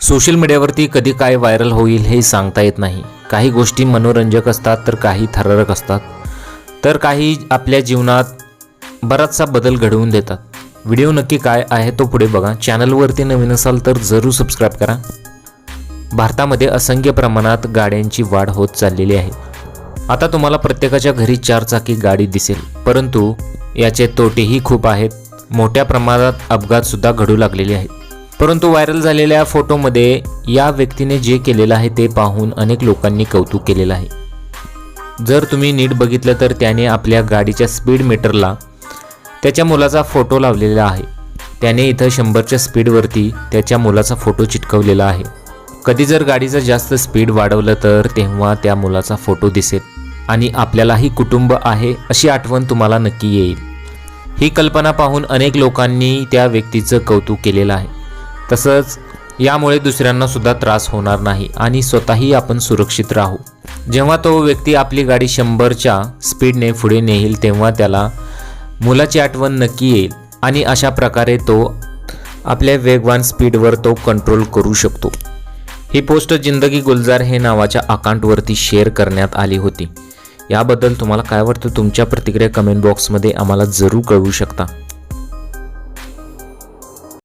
Social मीडियावरती कधी काय व्हायरल होईल हे सांगता येत नाही. काही गोष्टी मनोरंजक असतात तर काही थरारक असतात. तर काही आपल्या जीवनात बराचसा बदल घडवून देतात. व्हिडिओ नक्की काय आहे तो पुढे बघा. चॅनलवरती नवीन असाल तर जरूर सबस्क्राईब करा. भारतामध्ये असंख्य प्रमाणात गाड्यांची वाढ होत चाललेली आहे. आता तुम्हाला प्रत्येकाच्या घरी चारचाकी गाडी दिसेल. परंतु याचे तोटेही खूप आहेत. मोठ्या प्रमाणात अपघातसुद्धा घडू लागलेले आहेत. परंतु व्हायरल झालेल्या फोटोमध्ये या व्यक्तीने जे केलेलं आहे ते पाहून अनेक लोकांनी कौतुक केलेलं आहे. जर तुम्ही नीट बघितलं तर त्याने आपल्या गाडीच्या स्पीड मीटरला त्याच्या मुलाचा फोटो लावलेला आहे. त्याने इथं शंभरच्या स्पीडवरती त्याच्या मुलाचा फोटो चिटकवलेला आहे. कधी जर गाडीचं जास्त स्पीड वाढवलं तर तेव्हा त्या मुलाचा फोटो दिसेल आणि आपल्यालाही कुटुंब आहे अशी आठवण तुम्हाला नक्की येईल. ही कल्पना पाहून अनेक लोकांनी त्या व्यक्तीचं कौतुक केलेलं आहे. तसंच यामुळे दुसऱ्यांना सुद्धा त्रास होणार नाही आणि स्वतःही आपण सुरक्षित राहू. जेव्हा तो व्यक्ती आपली गाडी शंभरच्या स्पीडने पुढे नेईल तेव्हा त्याला मुलाची आठवण नक्की येईल आणि अशा प्रकारे तो आपल्या वेगवान स्पीडवर तो कंट्रोल करू शकतो. ही पोस्ट जिंदगी गुलजार हे नावाच्या अकाउंटवरती शेअर करण्यात आली होती. याबद्दल तुम्हाला काय वाटतं? तुमच्या प्रतिक्रिया कमेंट बॉक्समध्ये आम्हाला जरूर कळवू शकता.